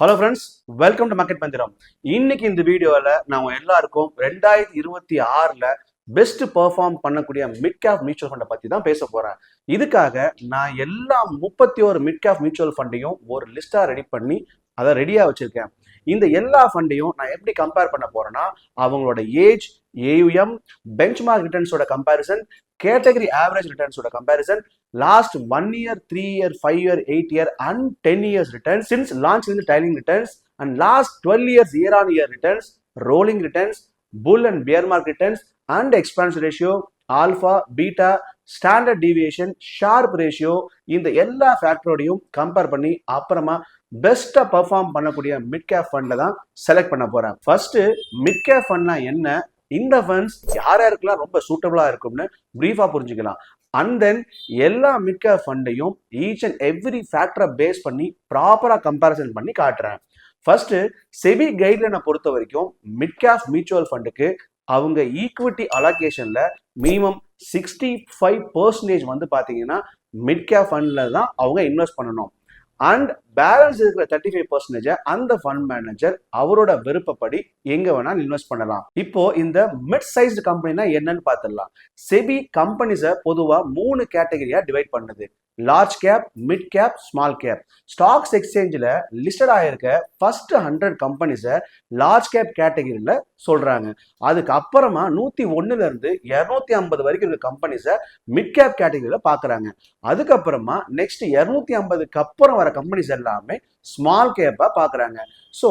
Hello friends welcome to market Mantram இன்னைக்கு இந்த வீடியோவில் நான் எல்லாருக்கும் ரெண்டாயிரத்தி இருபத்தி ஆறில் பெஸ்ட் பெர்ஃபார்ம் பண்ணக்கூடிய மிட் கேப் மியூச்சுவல் ஃபண்டை பற்றி தான் பேச போகிறேன் இதுக்காக நான் எல்லா முப்பத்தி ஒரு மிட் கேப் மியூச்சுவல் ஃபண்டையும் ஒரு லிஸ்ட்டாக ரெடி பண்ணி அதை ரெடியாக வச்சுருக்கேன். இந்த எல்லா ஃபண்டையும் நான் எப்படி கம்பேர் பண்ண போகிறேன்னா அவங்களோட ஏஜ் ஏயுஎம் பெஞ்ச்மார்க் ரிட்டர்ன்ஸோட comparison category average ரிட்டர்ன்ஸோட comparison last one year three year five year eight year and ten years return since launch இருந்து trailing returns and last twelve years year on year returns rolling returns bull and bear mark returns and expense ratio alpha beta standard deviation Sharpe ratio இந்த எல்லா ஃபேக்டரோடையும் compare பண்ணி அப்புறமா பெஸ்ட்டாக perform பண்ணக்கூடிய mid gap ஃபண்ட்ல தான் select பண்ண போகிறேன் first mid cap ஃபண்ட்னா என்ன? இந்த ஃபண்ட்ஸ் யார் யாருக்கெல்லாம் ரொம்ப சூட்டபுளாக இருக்கும்னு ப்ரீஃபாக புரிஞ்சுக்கலாம். அண்ட் தென் எல்லா மிட் கேப் ஃபண்டையும் ஈச் அண்ட் எவ்ரி ஃபேக்டரை பேஸ் பண்ணி ப்ராப்பராக கம்பேரிசன் பண்ணி காட்டுறேன். ஃபர்ஸ்ட் செபி கைட்லைனை பொறுத்த வரைக்கும் மிட் கேப் மியூச்சுவல் ஃபண்டுக்கு அவங்க ஈக்விட்டி அலோகேஷன்ல மினிமம் சிக்ஸ்டி ஃபைவ் பர்சன்டேஜ் வந்து பார்த்தீங்கன்னா மிட் கேப் ஃபண்டில் தான் அவங்க இன்வெஸ்ட் பண்ணணும். அண்ட் பேலன்ஸ் இருக்கிற தேர்ட்டி ஃபைவ் பர்சன்டேஜ் அந்த ஃபண்ட் மேனேஜர் அவரோட விருப்பப்படி எங்க வேணாலும் இன்வெஸ்ட் பண்ணலாம். இப்போ இந்த மிட் சைஸ்டு கம்பெனினா என்னன்னு பார்த்துடலாம். செபி கம்பெனிஸை பொதுவா மூணு கேட்டகரியா டிவைட் பண்ணுது. Large cap mid cap small cap stocks எக்ஸ்சேஞ்சில் லிஸ்டட் ஆகிருக்க ஃபர்ஸ்ட் ஹண்ட்ரட் கம்பெனிஸை லார்ஜ் கேப் கேட்டகரியில் சொல்கிறாங்க அதுக்கு அப்புறமா நூத்தி இரநூத்தி ஐம்பது வரைக்கும் இருக்க கம்பெனிஸை மிட் கேப் கேட்டகரியில் பார்க்குறாங்க அதுக்கப்புறமா நெக்ஸ்ட் இரநூத்தி ஐம்பதுக்கு அப்புறம் வர கம்பெனிஸ் ஸ்மால் கேப்பா பாக்குறாங்க. ஸோ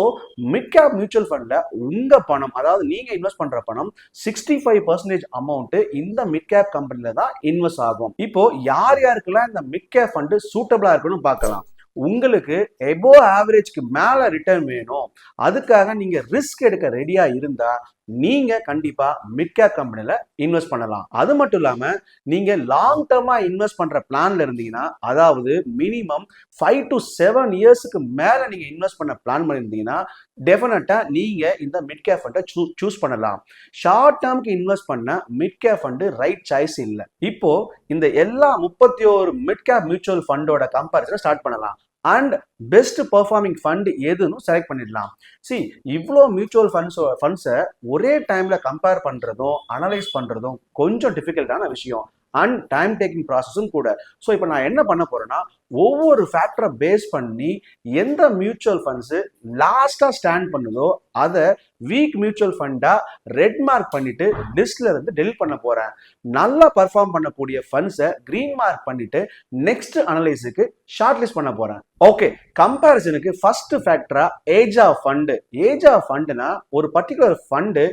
மிட் கேப் மியூச்சுவல் ஃபண்ட்ல உங்க பணம் அதாவது நீங்க இன்வெஸ்ட் பண்ற பணம் சிக்ஸ்டி ஃபைவ் பர்சன்டேஜ் அமௌண்ட் இந்த மிட் கேப் கம்பெனில தான் இன்வெஸ்ட் ஆகும். இப்போ யார் யாருக்கெல்லாம் இந்த மிட் கேப் ஃபண்ட் சூட்டபிளா இருக்குன்னு பார்க்கலாம். உங்களுக்கு எபோ ஆவரேஜ்க்கு மேல ரிட்டர்ன் வேணும். அதுக்காக நீங்க ரிஸ்க் எடுக்க ரெடியா இருந்தா நீங்க கண்டிப்பா மிட் கேப் கம்பெனில இன்வெஸ்ட் பண்ணலாம். அது மட்டும் இல்லாம நீங்க லாங் டேர்மா இன்வெஸ்ட் பண்ற பிளான்ல இருந்தீங்கன்னா அதாவது மினிமம் ஃபைவ் டு செவன் இயர்ஸ்க்கு மேல நீங்க இன்வெஸ்ட் பண்ண பிளான் பண்ணியிருந்தீங்கன்னா டெஃபினட்டா நீங்க இந்த மிட் கேப் ஃபண்டை சூஸ் பண்ணலாம். ஷார்ட் டேர்முக்கு இன்வெஸ்ட் பண்ண mid cap fund right choice இல்லை. இப்போ இந்த எல்லா முப்பத்தி ஒரு மிட் கேப் மியூச்சுவல் ஃபண்டோட கம்பேரிசனை ஸ்டார்ட் பண்ணலாம். அண்ட் பெஸ்ட் பர்ஃபார்மிங் ஃபண்ட் எதுன்னு செலக்ட் பண்ணிடலாம். சி இவ்வளோ மியூச்சுவல் ஃபண்ட்ஸ் ஃபண்ட்ஸை ஒரே டைம்ல கம்பேர் பண்றதும் அனலைஸ் பண்றதும் கொஞ்சம் டிஃபிகல்ட்டான விஷயம். அண்ட் டைம் டேக்கிங் ப்ராசஸும் கூட. ஸோ இப்போ நான் என்ன பண்ண போறேன்னா ஒவ்வொரு ஃபேக்டரை பேஸ் பண்ணி எந்த மியூச்சுவல் ஃபண்ட்ஸு லாஸ்ட்டாக ஸ்டாண்ட் பண்ணுதோ அதை வீக் மியூச்சுவல் ஃபண்டா ரெட் மார்க் பண்ணிட்டு லிஸ்ட்ல இருந்து டெலிட் பண்ண போறேன். நல்லா பர்ஃபார்ம் பண்ணக்கூடிய ஃபண்ட்ஸை கிரீன் மார்க் பண்ணிட்டு நெக்ஸ்ட் அனலைஸுக்கு ஷார்ட் லிஸ்ட் பண்ண போறேன். ஓகே கம்பேரிசனுக்கு first ஃபேக்டரா age of fund age of ஃபண்டுனா ஒரு பர்டிகுலர் ஃபண்டு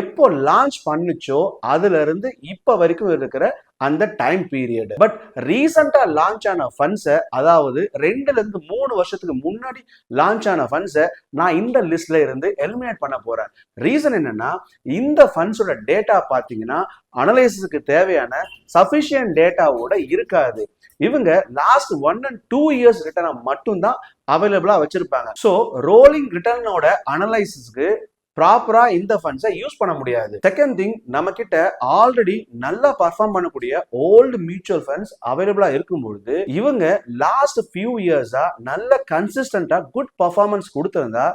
எப்போ லான்ச் பண்ணுச்சோ அதுல இருந்து இப்போ வரைக்கும் இருக்கிற அந்த டைம் பீரியட் பட் ரீசெண்டா லான்ச் ஆன ஃபண்ட்ஸை அதாவது ரெண்டுல இருந்து மூணு வருஷத்துக்கு முன்னாடி லான்ச் ஆன ஃபண்ட்ஸை நான் இந்த லிஸ்ட்ல இருந்து எலிமினேட் பண்ண போறேன். ரீசன் என்னன்னா இந்த ஃபண்ட்ஸோட டேட்டா பார்த்தீங்கன்னா அனலைசிஸ்க்கு தேவையான சஃபிஷியன்ட் டேட்டாவோட இருக்காது. இவங்க last one and two years ரிட்டர்னை மட்டும்தான் அவைலபிளா வச்சிருப்பாங்க. ஸோ ரோலிங் ரிட்டர்னோட அனலைசிஸ்க்கு ப்ராப்பரா இந்த ஃபண்ட்ஸை யூஸ் பண்ண முடியாது. செகண்ட் திங் நம்ம கிட்ட ஆல்ரெடி நல்லா பர்ஃபார்ம் பண்ணக்கூடிய ஓல்டு மியூச்சுவல் ஃபண்ட்ஸ் அவைலபிளா இருக்கும்பொழுது இவங்க லாஸ்ட் ஃபியூ இயர்ஸா நல்ல கன்சிஸ்டண்டா குட் பர்ஃபார்மன்ஸ் கொடுத்திருந்தா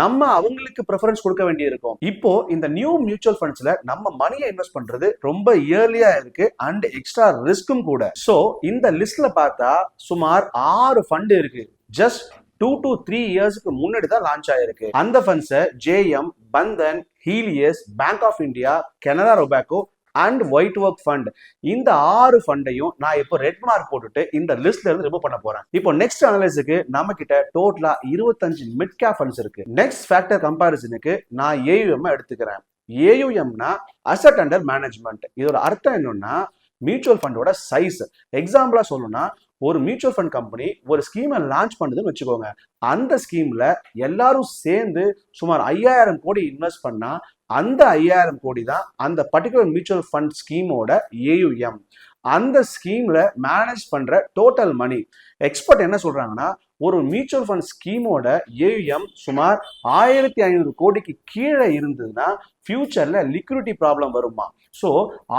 நம்ம அவங்களுக்கு ப்ரிஃபரன்ஸ் கொடுக்க வேண்டியிருக்கும். இப்போ இந்த நியூ மியூச்சுவல் ஃபண்ட்ஸ்ல நம்ம மணியை இன்வெஸ்ட் பண்றது ரொம்ப இயர்லியா இருக்கு அண்ட் எக்ஸ்ட்ரா ரிஸ்க்கும் கூட. ஸோ இந்த லிஸ்ட்ல பார்த்தா சுமார் ஆறு ஃபண்ட் இருக்கு. ஜஸ்ட் டூ டு த்ரீ இயர்ஸ்க்கு முன்னாடி தான் லான்ச் ஆயிருக்கு. அந்த ஃபண்ட்ஸை JM Bandhan Helios Bank of India Canara Robeco and White Oak fund இந்த ஆறு ஃபண்டையும் நான் இப்போ ரெட் மார்க் போட்டுட்டு இந்த லிஸ்ட்ல இருந்து ரிமூவ் பண்ண போறேன். இப்போ நெக்ஸ்ட் அனலைஸுக்கு நம்ம கிட்ட டோட்டலா இருபத்தஞ்சு மிட் கேப் ஃபண்ட்ஸ் இருக்கு நெக்ஸ்ட் ஃபேக்டர் கம்பாரிசனுக்கு நான் ஏயுஎம் எடுத்துக்கிறேன். ஏயுஎம்னா அசட் அண்டர் மேனேஜ்மெண்ட் இதோட அர்த்தம் என்னன்னா மியூச்சுவல் ஃபண்டோட சைஸ் எக்ஸாம்பிளா சொல்லணும்னா ஒரு மியூச்சுவல் ஃபண்ட் கம்பெனி ஒரு ஸ்கீமை லான்ச் பண்ணுதுன்னு வச்சுக்கோங்க. அந்த ஸ்கீம்ல எல்லாரும் சேர்ந்து சுமார் ஐயாயிரம் கோடி இன்வெஸ்ட் பண்ணா அந்த ஐயாயிரம் கோடி தான் அந்த பர்டிகுலர் மியூச்சுவல் ஃபண்ட் ஸ்கீமோட ஏயுஎம் அந்த ஸ்கீம்ல மேனேஜ் பண்ற டோட்டல் மணி எக்ஸ்பர்ட் என்ன சொல்றாங்கன்னா ஒரு மியூச்சுவல் ஃபண்ட் ஸ்கீமோட ஏயுஎம் சுமார் ஆயிரத்தி ஐநூறு கோடிக்கு கீழே இருந்ததுன்னா ஃபியூச்சர்ல லிக்விடிட்டி ப்ராப்ளம் வருமா? ஸோ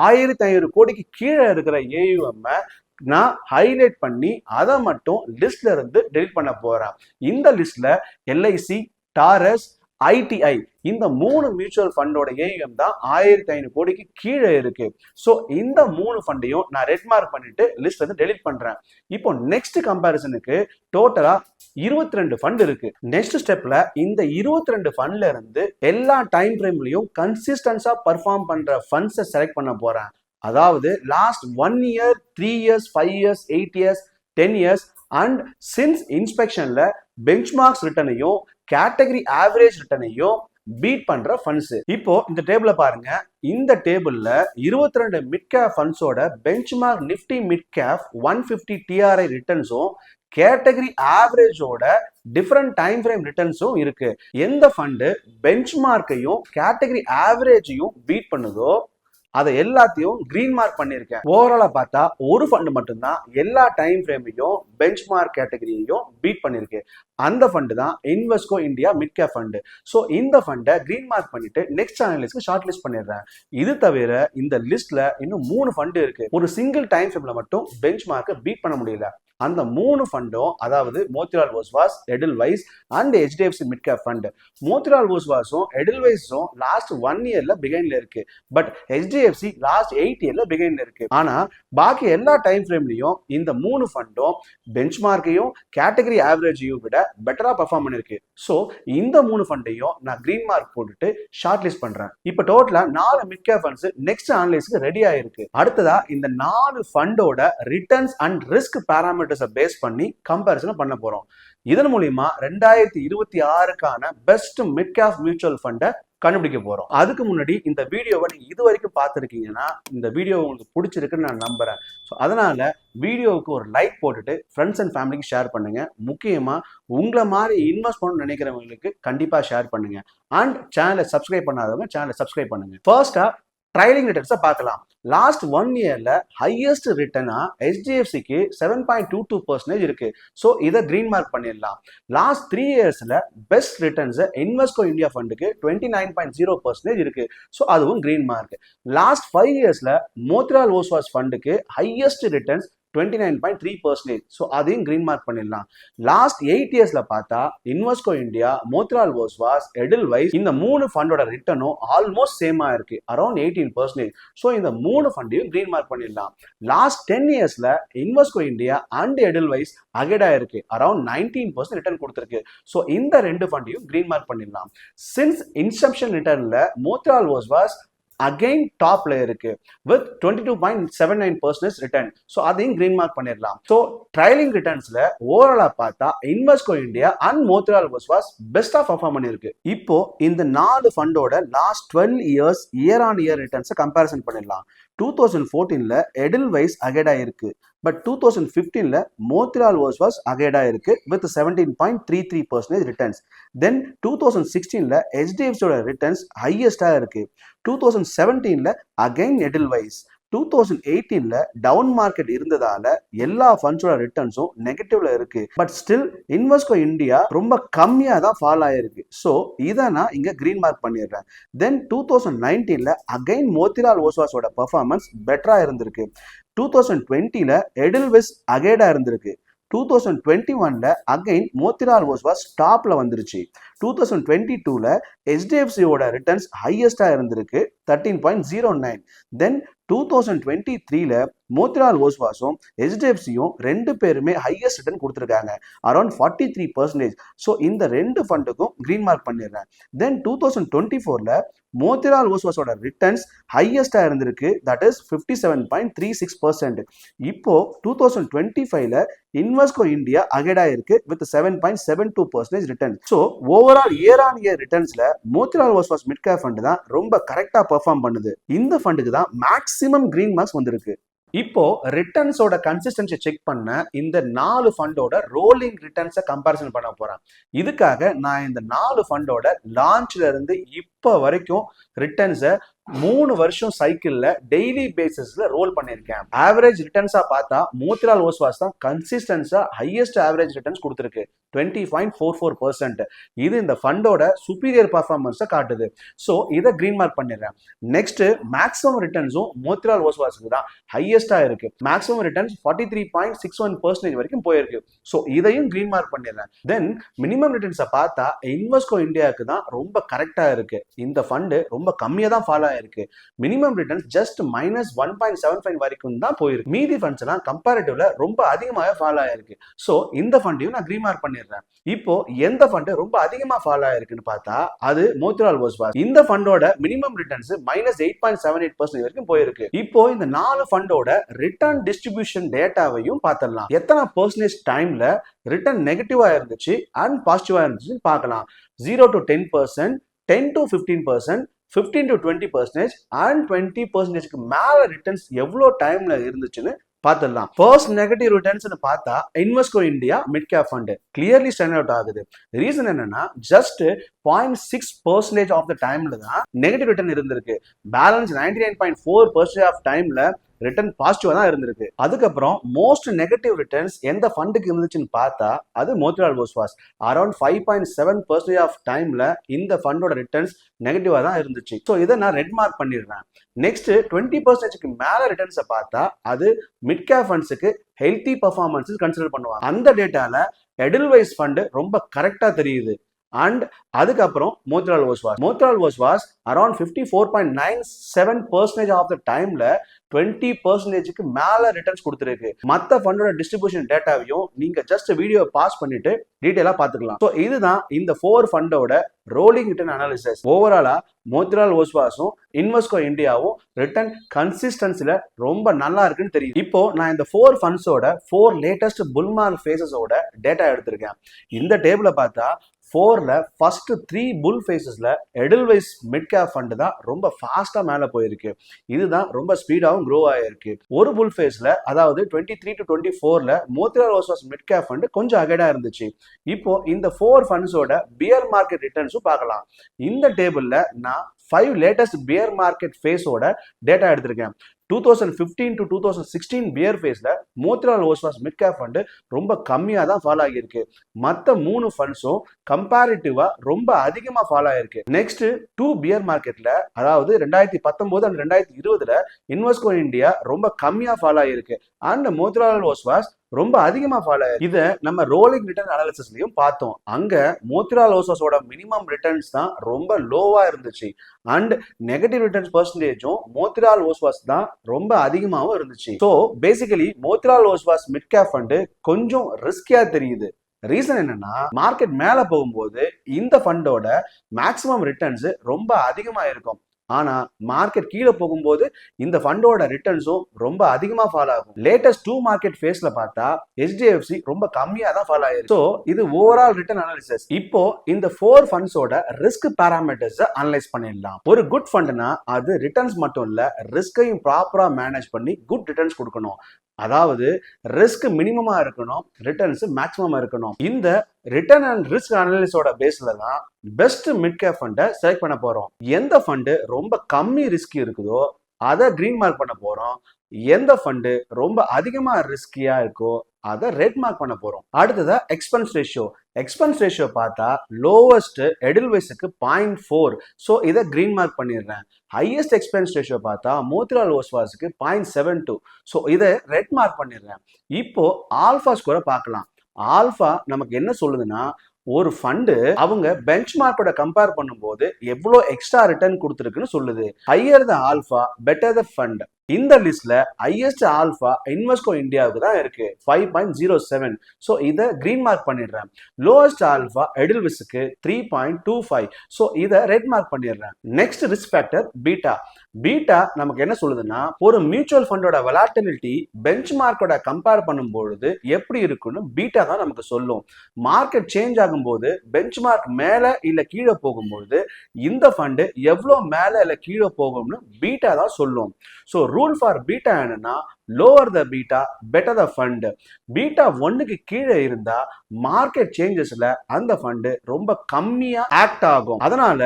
ஆயிரத்தி ஐநூறு கோடிக்கு கீழே இருக்கிற ஏயுஎம் நான் ஹைலைட் பண்ணி அதை மட்டும் லிஸ்ட்ல இருந்து டெலிட் பண்ண போறேன். இந்த லிஸ்ட்ல எல்ஐசி டாரஸ் ஐடிஐ இந்த மூணு மியூச்சுவல் ஃபண்டோட ஏஎம் தான் ஆயிரத்தி ஐநூறு கோடிக்கு கீழே இருக்கு. ஸோ இந்த மூணு ஃபண்டையும் நான் ரெட் மார்க் பண்ணிட்டு லிஸ்ட் வந்து டெலிட் பண்றேன். இப்போ நெக்ஸ்ட் கம்பேரிசனுக்கு டோட்டலா இருபத்தி ரெண்டு ஃபண்ட் இருக்கு. நெக்ஸ்ட் ஸ்டெப்ல இந்த இருபத்தி ரெண்டு ஃபண்ட்ல இருந்து எல்லா டைம் ஃப்ரேம்லயும் கன்சிஸ்டன்ஸா பர்ஃபார்ம் பண்ற ஃபண்ட்ஸை செலக்ட் பண்ண போறேன். அதாவது last one year three years five years eight years ten years and since இன்ஸ்பெக்ஷன்ல benchmarks ரிட்டனையும் கேட்டகரி ஆவரேஜ் ரிட்டனையும் பீட் பண்ற ஃபண்ட்ஸ் இப்போ இந்த டேபிள பாருங்க. இந்த டேபிள்ல இருபத்தி ரெண்டு mid cap ஃபண்ட்ஸோட benchmark Nifty mid cap one fifty TRI ரிட்டர்ன்ஸும் category ஆவரேஜோட டிஃப்ரெண்ட் டைம் ஃப்ரேம் ரிட்டர்ன்ஸும் இருக்கு. எந்த ஃபண்டு பெஞ்ச்மார்க்கையும் கேட்டகரி ஆவரேஜையும் பீட் பண்ணுதோ அதை எல்லாத்தையும் கிரீன் மார்க் பண்ணியிருக்கேன். ஓவராலாக பார்த்தா ஒரு ஃபண்டு மட்டும்தான் எல்லா டைம் ஃப்ரேமையும் பெஞ்ச் மார்க் கேட்டகரியையும் பீட் பண்ணியிருக்கு. அந்த ஃபண்டு தான் Invesco India mid cap fund so இந்த ஃபண்டை கிரீன் மார்க் பண்ணிட்டு நெக்ஸ்ட் அனலிஸ்க்கு ஷார்ட் லிஸ்ட் பண்ணிடுறேன். இது தவிர இந்த லிஸ்ட்ல இன்னும் மூணு ஃபண்டு இருக்கு. ஒரு சிங்கிள் டைம் ஃப்ரேம்ல மட்டும் பெஞ்ச் மார்க்கை பீட் பண்ண முடியல. அந்த மூணு ஃபண்டும் அதாவது Motilal Oswal Edelweiss and HDFC mid cap fund Motilal ஓஸ்வாஸும் எடில் வைஸும் லாஸ்ட் ஒன் இயர்ல பிகைன்ல இருக்கு. பட் ஹெச்டிஎஃப்சி லாஸ்ட் எயிட் இயர்ல பிகைன்ல இருக்கு. ஆனா பாக்கி எல்லா டைம் ஃப்ரேம்லயும் இந்த மூணு ஃபண்டும் பெஞ்ச் மார்க்கையும் கேட்டகரி ஆவரேஜையும் விட பெட்டரா பர்ஃபார்ம் பண்ணிருக்கு. ஸோ இந்த மூணு ஃபண்டையும் நான் கிரீன் மார்க் போட்டுட்டு ஷார்ட் லிஸ்ட் பண்றேன். இப்போ டோட்டலா நாலு மிட் கேப் ஃபண்ட்ஸ் நெக்ஸ்ட் அனலைஸ்க்கு ரெடி ஆயிருக்கு. அடுத்ததா இந்த நாலு ஃபண்டோட ரிட்டர்ன்ஸ் அண்ட் ரிஸ்க் பேராமீட்டர்ஸை பேஸ் பண்ணி கம்பேரிசனை பண்ண போறோம். இதன் மூலியமா ரெண்டாயிரத்தி இருபத்தி ஆறுக்கான பெஸ்ட் மிட் கேப் மியூச்சுவல் ஃபண்டை கண்டுபிடிக்க போகிறோம் அதுக்கு முன்னாடி இந்த வீடியோவை நீங்கள் இது வரைக்கும் பார்த்துருக்கீங்கன்னா இந்த வீடியோ உங்களுக்கு பிடிச்சிருக்குன்னு நான் நம்புகிறேன் ஸோ அதனால் வீடியோவுக்கு ஒரு லைக் போட்டுட்டு ஃப்ரெண்ட்ஸ் அண்ட் ஃபேமிலிக்கு ஷேர் பண்ணுங்கள் முக்கியமாக உங்களை மாதிரி இன்வெஸ்ட் பண்ணணும்னு நினைக்கிறவங்களுக்கு கண்டிப்பாக ஷேர் பண்ணுங்க. அண்ட் சேனலை சப்ஸ்கிரைப் பண்ணாதவங்க சேனலை சப்ஸ்கிரைப் பண்ணுங்கள் ஃபர்ஸ்ட்டாக ட்ரைலிங் ரிட்டர்ன்ஸை பார்க்கலாம். லாஸ்ட் ஒன் இயர்ல ஹையஸ்ட் ரிட்டர்னா ஹெச்டிஎஃப்சிக்கு seven point two two percentage இருக்கு. ஸோ இதை கிரீன் மார்க் பண்ணிடலாம். லாஸ்ட் த்ரீ இயர்ஸ்ல best returns Invesco India ஃபண்டுக்கு twenty nine point zero percentage இருக்கு. ஸோ அதுவும் கிரீன் மார்க் லாஸ்ட் ஃபைவ் இயர்ஸ்ல Motilal Oswal ஃபண்டுக்கு highest returns twenty nine point three percentage so அதையும் green mark பண்ணிடலாம். Last eight இயர்ஸில் பார்த்தா Invesco India Motilal Oswal Edelweiss இந்த மூணு ஃபண்டோட ரிட்டர்னும் almost சேமாக இருக்கு. அரௌண்ட் எயிட்டீன் பர்சன்டேஜ் ஸோ இந்த மூணு ஃபண்டையும் கிரீன் மார்க் பண்ணிடலாம். லாஸ்ட் டென் இயர்ஸில் Invesco India and Edelweiss அகேடாக இருக்கு அரௌண்ட் நைன்டீன் பர்சன்ட் ரிட்டர்ன் கொடுத்துருக்கு. ஸோ இந்த ரெண்டு ஃபண்டையும் கிரீன் மார்க் பண்ணிடலாம். சின்ஸ் இன்செப்ஷன் ரிட்டர்னில் மோத்திலால் ஓஸ்வாஸ் அகைன் டாப்ல இருக்கு. With twenty two point seven nine percentage return so அதையும் கிரீன் மார்க் பண்ணிடலாம். ஸோ ட்ரைலிங் ரிட்டர்ன்ஸ்ல ஓவராலா பார்த்தா Invesco India and Motilal Oswal பெஸ்டா பர்ஃபார்ம் பண்ணிருக்கு. இப்போ இந்த நாலு ஃபண்டோட last twelve years year on year ரிட்டர்ன்ஸை comparison பண்ணிடலாம். டூ தௌசண்ட் ஃபோர்டீன்ல எடில் வைஸ் அகேடா இருக்கு. பட் டூ தௌசண்ட் ஃபிஃப்டீனில் மோத்திலால் ஓஸ்வாஸ் அகேடா இருக்கு with seventeen point three three percentage returns then two thousand சிக்ஸ்டீனில் ஹெச்டிஎஃப்சியோட ரிட்டர்ன்ஸ் ஹையஸ்ட்டாக இருக்கு. டூ தௌசண்ட் செவன்டீனில் again Edelweiss two thousand எயிட்டீன்ல டவுன் மார்க்கெட் இருந்ததால எல்லா ஃபண்ட்ஸோட ரிட்டர்ன்ஸும் நெகட்டிவ்ல இருக்கு. பட் ஸ்டில் இன்வெஸ்கோ இந்தியா ரொம்ப கம்மியா தான் ஃபால் ஆயிருக்கு. ஸோ இதை நான் இங்க கிரீன் மார்க் பண்ணிடுறேன். தென் டூ தௌசண்ட் நைன்டீன்ல அகைன் மோத்திலால் ஓஸ்வாஸோட பர்ஃபார்மன்ஸ் பெட்டரா இருந்திருக்கு. டூ தௌசண்ட் டுவெண்ட்டில எடில்வெஸ் அகேடா இருந்திருக்கு. டூ தௌசண்ட் டுவெண்ட்டி ஒன்ல அகைன் மோத்திலால் ஓஸ்வா ஸ்டாப்பில் வந்துருச்சு டூ தௌசண்ட் டுவெண்ட்டி டூல ஹெச்டிஎஃப்சியோட ரிட்டர்ன்ஸ் ஹையஸ்டா இருந்திருக்கு thirteen point zero nine then two thousand twenty த்ரீல மோத்திலால் ஓஸ்வாஸும் ஹெச்டிஎஃப்சியும் ரெண்டு பேருமே ஹையஸ்ட் ரிட்டர்ன் கொடுத்துருக்காங்க. Around forty three percentage so இந்த ரெண்டு ஃபண்டுக்கும் க்ரீன் மார்க் பண்ணிடுறேன். தென் டூ தௌசண்ட் டுவெண்ட்டி ஃபோரில் மோத்திலால் ஓஸ்வாஸோட ரிட்டர்ன்ஸ் ஹையஸ்டா இருந்திருக்கு. That is fifty seven point three six percent இப்போ டூ தௌசண்ட் டுவெண்ட்டி ஃபைவ்ல இன்வெஸ்கோ இந்தியா அகேடா இருக்கு with seven point seven two percentage return so overall year on year ரிட்டர்ன்ஸ்ல Motilal Oswal mid cap fund தான் ரொம்ப கரெக்டாக perform பண்ணுது. இந்த ஃபண்டுக்கு தான் மேக்ஸிமம் கிரீன் மார்க்ஸ் வந்திருக்கு. இப்போ ரிட்டர்ன்ஸோட கன்சிஸ்டன்சி செக் பண்ண இந்த நாலு ஃபண்டோட ரோலிங் ரிட்டர்ன்ஸை கம்பேரிசன் பண்ண போறேன். இதுக்காக நான் இந்த நாலு ஃபண்டோட லான்ச்ல இருந்து இப்போ வரைக்கும் ரிட்டர்ன்ஸை மூணு வருஷம் சைக்கிள்ல டெய்லி பேசிஸ்ல ரோல் பண்ணியிருக்கேன். ஆவரேஜ் ரிட்டர்ன்ஸா பார்த்தா மோத்திலால் ஓஸ்வாஸ் தான் கன்சிஸ்டன்ஸா ஹையஸ்ட் ஆவரேஜ் ரிட்டர்ன்ஸ் கொடுத்துருக்கு. Twenty point four four percent இது இந்த ஃபண்டோட சுப்பீரியர் பர்ஃபார்மன்ஸை காட்டுது. ஸோ இதை கிரீன் மார்க் பண்ணிடுறேன். நெக்ஸ்ட் மேக்ஸிமம் ரிட்டர்ன்ஸும் மோத்திலால் ஓஸ்வாஸுக்கு தான் ஹையஸ்டா இருக்கு. Maximum returns forty three point six one percentage வரைக்கும் போயிருக்கு. ஸோ இதையும் கிரீன் மார்க் பண்ணிடுறேன். தென் மினிமம் ரிட்டர்ன்ஸை பார்த்தா இன்வெஸ்கோ இந்தியாவுக்கு தான் ரொம்ப கரெக்டா இருக்கு. இந்த ஃபண்டு ரொம்ப கம்மியாக தான் ஃபாலோ ஆயிருக்கு minimum returns just minus one point seven five வரைக்கும் தான் போயிருக்கு. மீதி ஃபண்ட்ஸ் எல்லாம் கம்பேரிட்டிவ்ல ரொம்ப அதிகமாக ஃபாலோ ஆயிருக்கு. ஸோ இந்த ஃபண்டையும் நான் கிரீன் மார்க் பண்ணிடுறேன். இப்போ எந்த ஃபண்ட் ரொம்ப அதிகமா ஃபாலோ ஆயிருக்குன்னு பார்த்தா அது மோத்திலால் ஓஸ்வால் இந்த ஃபண்டோட minimum returns minus eight point seven eight percent வரைக்கும் போயிருக்கு. இப்போ இந்த நாலு ஃபண்டோட ரிட்டர்ன் டிஸ்ட்ரிபியூஷன் டேட்டாவையும் பார்த்துடலாம். எத்தனை பர்சன்டேஜ் டைம்ல ரிட்டர்ன் நெகட்டிவா இருந்துச்சு அண்ட் பாசிட்டிவா இருந்துச்சுன்னு பார்க்கலாம். Zero to ten percent ten to fifteen percent fifteen to twenty percentage and twenty பர்சன்டேஜ்க்கு மேலே ரிட்டர்ன்ஸ் எவ்வளோ டைமில் இருந்துச்சுன்னு பார்த்துடலாம். ஃபர்ஸ்ட் நெகட்டிவ் ரிட்டர்ன்ஸ்னு பார்த்தா Invesco India mid cap fund clearly stand out ஆகுது ரீசன் என்னன்னா just point six percentage of the டைம்ல தான் நெகட்டிவ் ரிட்டர்ன் இருந்திருக்கு. Balance ninety nine point four percentage of டைம்ல ரிட்டர்ன் பாசிட்டிவா தான் இருந்திருக்கு. அதுக்கப்புறம் மோஸ்ட் நெகட்டிவ் ரிட்டர்ன்ஸ் எந்த ஃபண்டுக்கு இருந்துச்சுன்னு பார்த்தா அது Motilal Oswal around five point seven percentage of டைம்ல இந்த ஃபண்டோட ரிட்டர்ன்ஸ் நெகட்டிவா தான் இருந்துச்சு. ஸோ இதை நான் ரெட் மார்க் பண்ணிடுறேன். நெக்ஸ்ட் டுவெண்ட்டி பர்சன்டேஜ்க்கு மேல ரிட்டர்ன்ஸை பார்த்தா அது மிட் கேப் ஃபண்ட்ஸுக்கு ஹெல்த்தி பர்ஃபார்மன்ஸ் கன்சிடர் பண்ணுவாங்க. அந்த டேட்டால எடில்வைஸ் ஃபண்டு ரொம்ப கரெக்டா தெரியுது. அண்ட் அதுக்கப்புறம் Motilal Oswal Motilal Oswal around fifty four point nine seven percentage of the டைமில் டுவெண்ட்டி பர்சன்டேஜுக்கு மேல ரிட்டர்ன்ஸ் கொடுத்துருக்கு. மற்ற ஃபண்டோட டிஸ்ட்ரிபியூஷன் டேட்டாவையும் நீங்க ஜஸ்ட் வீடியோ பாஸ் பண்ணிட்டு டீட்டெயிலா பாத்துக்கலாம் ஸோ இதுதான் இந்த ஃபோர் ஃபண்டோட ரோலிங் ரிட்டர்ன் அனாலிசிஸ் ஓவராலா மோத்திலால் ஓஸ்வாஸும் இன்வெஸ்கோ இந்தியாவும் ரிட்டர்ன் கன்சிஸ்டன்சில ரொம்ப நல்லா இருக்குன்னு தெரியும் இப்போ நான் இந்த ஃபோர் ஃபண்ட்ஸோட ஃபோர் லேட்டஸ்ட் புல்மார் ஃபேஸஸோட டேட்டா எடுத்திருக்கேன். இந்த டேபிள பார்த்தா ஃபோரில் ஃபஸ்ட்டு த்ரீ புல் ஃபேஸஸில் எடில்வைஸ் மிட் கேப் ஃபண்டு தான் ரொம்ப ஃபாஸ்ட்டாக மேலே போயிருக்கு. இதுதான் ரொம்ப ஸ்பீடாகவும் க்ரோ ஆகிருக்கு ஒரு புல் ஃபேஸில் அதாவது டுவெண்ட்டி த்ரீ டு டுவெண்ட்டி ஃபோரில் மோத்திலால் ஓஸ்வாஸ் மிட் கேப் கொஞ்சம் அகைடாக இருந்துச்சு. இப்போ இந்த ஃபோர் ஃபண்ட்ஸோட பியர் மார்க்கெட் ரிட்டர்ன்ஸும் பார்க்கலாம். இந்த டேபிளில் நான் ஃபைவ் லேட்டஸ்ட் பியர் மார்க்கெட் ஃபேஸோட டேட்டா எடுத்திருக்கேன். Two thousand fifteen to two thousand sixteen bear ஃபேஸில் Motilal Oswal mid cap fund ரொம்ப கம்மியாக தான் ஃபாலோ ஆகியிருக்கு. மற்ற மூணு ஃபண்ட்ஸும் கம்பேரிட்டிவாக ரொம்ப அதிகமாக ஃபாலோ ஆகிருக்கு நெக்ஸ்ட் டூ பியர் மார்க்கெட்டில் அதாவது ரெண்டாயிரத்தி பத்தொம்போது அண்ட் ரெண்டாயிரத்தி இருபதுல இன்வெஸ்கோ இந்தியா ரொம்ப கம்மியாக ஃபாலோ ஆகிருக்கு அண்ட் மோத்திலால் ஓஸ்வாஸ் ரொம்ப அதிகமா ஃபாலோ இதை நம்ம ரோலிங் ரிட்டர்ன் அனாலிசிஸ்லயும் பார்த்தோம். அங்க மோத்திலால் ஓசோஸோட மினிமம் ரிட்டர்ன்ஸ் தான் ரொம்ப லோவா இருந்துச்சு. அண்ட் நெகட்டிவ் ரிட்டர்ன்ஸ் பர்சன்டேஜும் மோத்திலால் ஓஸ்வாஸ் தான் ரொம்ப அதிகமாகவும் இருந்துச்சு. So basically Motilal Oswal mid cap fund கொஞ்சம் ரிஸ்கியா தெரியுது. ரீசன் என்னன்னா மார்க்கெட் மேல போகும்போது இந்த ஃபண்டோட மேக்சிமம் ரிட்டர்ன்ஸ் ரொம்ப அதிகமா இருக்கும். ஆனால் மார்க்கெட் கீழே போகும்போது இந்த ஃபண்டோட ரிட்டர்ன்ஸும் ரொம்ப அதிகமாக ஃபாலோ ஆகும். லேட்டஸ்ட் டூ மார்க்கெட் ஃபேஸில் பார்த்தா ஹெச்டிஎஃப்சி ரொம்ப கம்மியாக தான் ஃபாலோ ஆயிருக்கு. ஸோ இது ஓவரால் ரிட்டர்ன் அனாலிசிஸ் இப்போ இந்த ஃபோர் ஃபண்ட்ஸோட ரிஸ்க் பேராமீட்டர்ஸை அனலைஸ் பண்ணிடலாம். ஒரு குட் ஃபண்ட்னா அது ரிட்டர்ன்ஸ் மட்டும் இல்லை ரிஸ்கையும் ப்ராப்பராக மேனேஜ் பண்ணி குட் ரிட்டர்ன்ஸ் கொடுக்கணும். அதாவது ரிஸ்க் மினிமமாக இருக்கணும் ரிட்டர்ன்ஸ் மேக்ஸிமமாக இருக்கணும். இந்த ரிட்டர்ன் அண்ட் ரிஸ்க் அனாலிசிஸோட பேஸ்ல தான் பெஸ்ட் மிட் கேப் ஃபண்டை செலக்ட் பண்ண போறோம். எந்த ஃபண்டு ரொம்ப கம்மி ரிஸ்க் இருக்குதோ அதை கிரீன் மார்க் பண்ண போறோம். எந்த ஃபண்டு ரொம்ப அதிகமா ரிஸ்கியா இருக்கோ அதை ரெட் மார்க் பண்ண போறோம். அடுத்ததா எக்ஸ்பென்ஸ் ரேஷியோ எக்ஸ்பென்ஸ் ரேஷியோ பார்த்தா லோவஸ்ட் எடில்வைஸுக்கு பாயிண்ட் ஃபோர் ஸோ இதை கிரீன் மார்க் பண்ணிடுறேன். ஹையஸ்ட் எக்ஸ்பென்ஸ் ரேஷியோ பார்த்தா மோத்திலால் ஓஸ்வாஸுக்கு பாயிண்ட் செவன் டூ ஸோ இதை ரெட் மார்க் பண்ணிடுறேன். இப்போ ஆல்ஃபா ஸ்கோரை பார்க்கலாம். ஆல்ஃபா நமக்கு என்ன சொல்லுதுன்னா ஒரு ஃபண்டு அவங்க பெஞ்ச் மார்க்கோட கம்பேர் பண்ணும்போது எவ்வளோ எக்ஸ்ட்ரா ரிட்டர்ன் கொடுத்துருக்குன்னு சொல்லுது. Higher the alpha better the fund இந்த லிஸ்ட்ல ஹையஸ்ட் ஆல்ஃபா இன்வெஸ்கோ இந்தியாவுக்கு தான் இருக்கு. Five point zero seven so இதை கிரீன் மார்க் பண்ணிடுறேன். Lowest alpha எடில்விஸுக்கு three point two five so இதை ரெட் மார்க் பண்ணிடுறேன். Next risk factor beta beta நமக்கு என்ன சொல்லுதுன்னா ஒரு மியூச்சுவல் ஃபண்டோட வெலாட்டிலிட்டி பெஞ்ச் மார்க்கோட கம்பேர் பண்ணும்பொழுது எப்படி இருக்குன்னு பீட்டா தான் நமக்கு சொல்லும். மார்க்கெட் சேஞ்ச் ஆகும்போது பெஞ்ச் மார்க் மேலே இல்லை கீழே போகும்போது இந்த ஃபண்டு எவ்வளோ மேலே இல்லை கீழே போகும்னு பீட்டா தான் சொல்லும். ஸோ ரூல் ஃபார் பீட்டா என்னன்னா lower the beta better the fund beta ஒன்றுக்கு கீழே இருந்தால் மார்க்கெட் சேஞ்சஸில் அந்த ஃபண்டு ரொம்ப கம்மியாக ஆக்ட் ஆகும். அதனால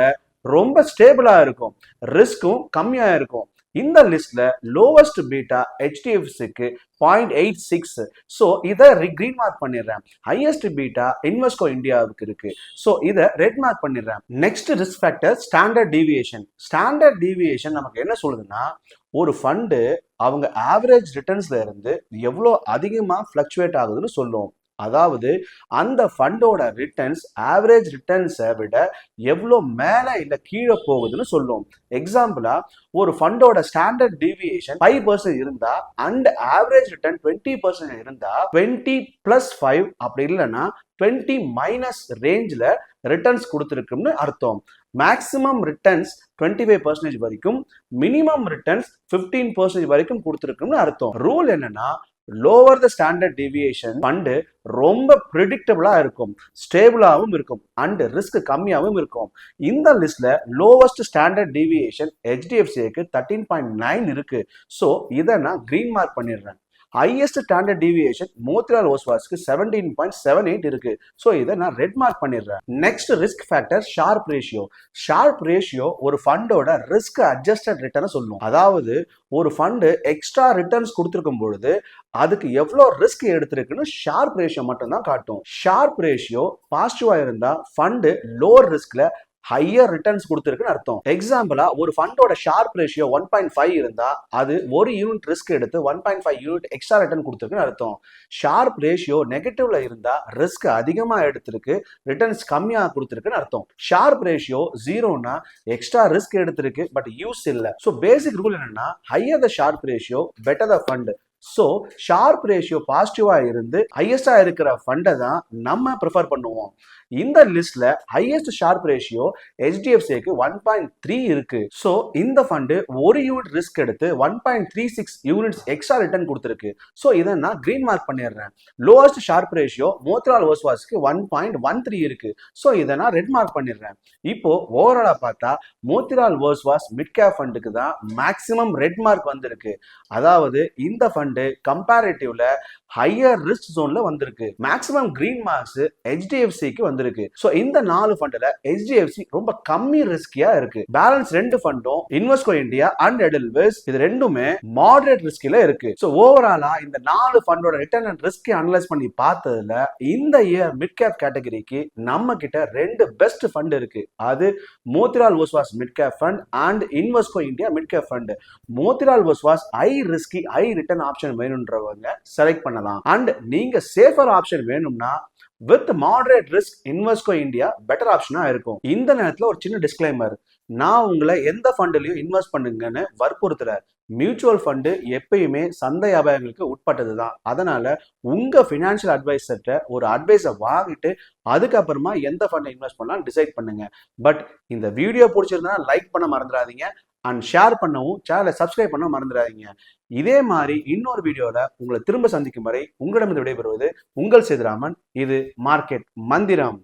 ரொம்ப ஸ்டேபிளா இருக்கும். ரிஸ்க்கும் கம்மியா இருக்கும். இந்த லிஸ்ட்ல லோவஸ்ட் பீட்டா ஹெச்டிஎஃப்சிக்கு பாயிண்ட் எயிட் சிக்ஸ் ஸோ இதை கிரீன் மார்க் பண்ணிடுறேன். ஹையஸ்ட் பீட்டா இன்வெஸ்கோ இந்தியாவுக்கு இருக்கு. ஸோ இதை ரெட் மார்க் பண்ணிடுறேன். Next risk factor standard deviation standard deviation நமக்கு என்ன சொல்லுதுன்னா ஒரு ஃபண்டு அவங்க ஆவரேஜ் ரிட்டர்ன்ஸ்ல இருந்து எவ்வளோ அதிகமாக ஃப்ளக்சுவேட் ஆகுதுன்னு சொல்லும். அதாவது அந்த ஃபண்டோட ரிட்டர்ன்ஸ் ஆவரேஜ் ரிட்டர்ன்ஸை விட எவ்வளோ மேலே இல்லை கீழே போகுதுன்னு சொல்லும் எக்ஸாம்பிளா ஒரு ஃபண்டோட ஸ்டாண்டர்ட் டிவியேஷன் ஃபைவ் பர்சன்ட் இருந்தா and average return twenty percent இருந்தா டுவெண்ட்டி பிளஸ் ஃபைவ் அப்படி இல்லைன்னா டுவெண்ட்டி மைனஸ் ரேஞ்சில் ரிட்டர்ன்ஸ் கொடுத்துருக்கும்னு அர்த்தம். Maximum returns twenty five percentage வரைக்கும் மினிமம் ரிட்டர்ன்ஸ் ஃபிஃப்டீன் பர்சன்டேஜ் வரைக்கும் கொடுத்துருக்கும்னு அர்த்தம். ரூல் என்னன்னா lower the standard deviation fund ரொம்ப ப்ரிடிக்டபுளாக இருக்கும் ஸ்டேபிளாகவும் இருக்கும் அண்ட் ரிஸ்க் கம்மியாகவும் இருக்கும். இந்த லிஸ்ட்ல லோவஸ்ட் ஸ்டாண்டர்ட் டிவியேஷன் ஹெச்டிஎஃப்சிக்கு தேர்ட்டீன் பாயிண்ட் நைன் இருக்கு. ஸோ இதை நான் கிரீன் மார்க் பண்ணிடுறேன். ஹையஸ்ட் ஸ்டாண்டர்ட் டீவியேஷன் மோத்திலால் ஓஸ்வாஸ்க்கு செவன்டீன் பாயிண்ட் செவன் எயிட் இருக்கு. ஸோ இதை நான் ரெட் மார்க் பண்ணிடுறேன். Next risk factor Sharpe ratio Sharpe ratio ஒரு ஃபண்டோட ரிஸ்க் அட்ஜஸ்டட் ரிட்டர்னை சொல்லும். அதாவது ஒரு ஃபண்டு எக்ஸ்ட்ரா ரிட்டர்ன்ஸ் கொடுத்துருக்கும் பொழுது அதுக்கு எவ்வளோ ரிஸ்க் எடுத்திருக்குன்னு ஷார்ப் ரேஷியோ மட்டும்தான் காட்டும். ஷார்ப் ரேஷியோ பாசிட்டிவாக இருந்தால் ஃபண்டு லோவர் ரிஸ்கில் ஹையர் ரிட்டர்ன்ஸ் கொடுத்துருக்குன்னு அர்த்தம். எக்ஸாம்பிளா ஒரு ஃபண்டோட Sharpe ratio one point five இருந்தா அது ஒரு யூனிட் ரிஸ்க் எடுத்து one point five unit extra return கொடுத்துருக்குன்னு அர்த்தம். ஷார்ப் ரேஷியோ நெகட்டிவ்ல இருந்தா ரிஸ்க் அதிகமா எடுத்திருக்கு ரிட்டர்ன்ஸ் கம்மியா கொடுத்துருக்குன்னு அர்த்தம். ஷார்ப் ரேஷியோ ஜீரோனா எக்ஸ்ட்ரா ரிஸ்க் எடுத்திருக்கு பட் யூஸ் இல்லை. ஸோ பேசிக் ரூல் என்னன்னா higher the Sharpe ratio better the fund so Sharpe ratio பாசிட்டிவாக இருந்து ஹையஸ்டாக இருக்கிற ஃபண்டை தான் நம்ம ப்ரிஃபர் பண்ணுவோம். இந்த லிஸ்ட்ல ஹையஸ்ட் ஷார்ப் ரேஷியோ ஹெச்டிஎஃப்சிக்கு ஒன் பாயிண்ட் த்ரீ இருக்கு. ஸோ இந்த ஃபண்டு ஒரு யூனிட் ரிஸ்க் எடுத்து one point three six units extra return கொடுத்துருக்கு. ஸோ இதை நான் கிரீன் மார்க் பண்ணிடுறேன். லோவஸ்ட் ஷார்ப் ரேஷியோ மோத்ரால் ஓஸ்வாஸ்க்கு ஒன் பாயிண்ட் ஒன் த்ரீ இருக்கு. ஸோ இதை நான் ரெட் மார்க் பண்ணிடுறேன். இப்போ ஓவராலாக பார்த்தா மோத்திலால் ஓஸ்வாஸ் மிட் கேப் ஃபண்டுக்கு தான் மேக்சிமம் ரெட் மார்க் வந்திருக்கு. அதாவது இந்த ஃபண்டு கம்பேரிட்டிவ்ல ஹையர் ரிஸ்க் ஜோன்ல வந்திருக்கு. மேக்ஸிமம் கிரீன் மார்க்ஸ் ஹெச்டிஎஃப்சிக்கு வந்திருக்கு. ஸோ இந்த நாலு ஃபண்டில் ஹெச்டிஎஃப்சி ரொம்ப கம்மி ரிஸ்கியா இருக்கு. பேலன்ஸ் ரெண்டு ஃபண்டும் இன்வெஸ்கோ இந்தியா அண்ட் எடல்வேஸ் இது ரெண்டுமே மாடரேட் ரிஸ்கில இருக்கு. ஸோ ஓவராலா இந்த நாலு ஃபண்டோட ரிட்டர்ன் அண்ட் ரிஸ்க் அனலைஸ் பண்ணி பார்த்ததுல இந்த இயர் மிட் கேப் கேட்டகரிக்கு நம்ம கிட்ட ரெண்டு பெஸ்ட் ஃபண்ட் இருக்கு. அது Motilal Oswal mid cap fund and Invesco India mid cap fund Motilal Oswal high risky high return option வேணும்ன்றவங்க select பண்ணலாம். அண்ட் நீங்க சேஃபர் ஆப்ஷன் வேணும்னா with moderate risk Invesco India better ஆப்ஷனாக இருக்கும். இந்த நேரத்தில் ஒரு சின்ன டிஸ்க்ளைமர் நான் உங்களை எந்த ஃபண்டுலையும் இன்வெஸ்ட் பண்ணுங்கன்னு வற்புறுத்துற மியூச்சுவல் ஃபண்டு எப்பயுமே சந்தை அபாயங்களுக்கு உட்பட்டது தான் அதனால உங்க ஃபினான்ஷியல் அட்வைசர்கிட்ட ஒரு அட்வைஸை வாங்கிட்டு அதுக்கப்புறமா எந்த ஃபண்டை இன்வெஸ்ட் பண்ணலாம் டிசைட் பண்ணுங்க. பட் இந்த வீடியோ பிடிச்சிருந்தா லைக் பண்ண மறந்துடாதீங்க. அண்ட் ஷேர் பண்ணவும் சேனலை சப்ஸ்கிரைப் பண்ண மறந்துடாதீங்க. இதே மாதிரி இன்னொரு வீடியோவில் உங்களை திரும்ப சந்திக்கும் வரை உங்களிடமிருந்து விடைபெறுவது உங்கள் சேதுராமன். இது மார்க்கெட் மந்திரம்.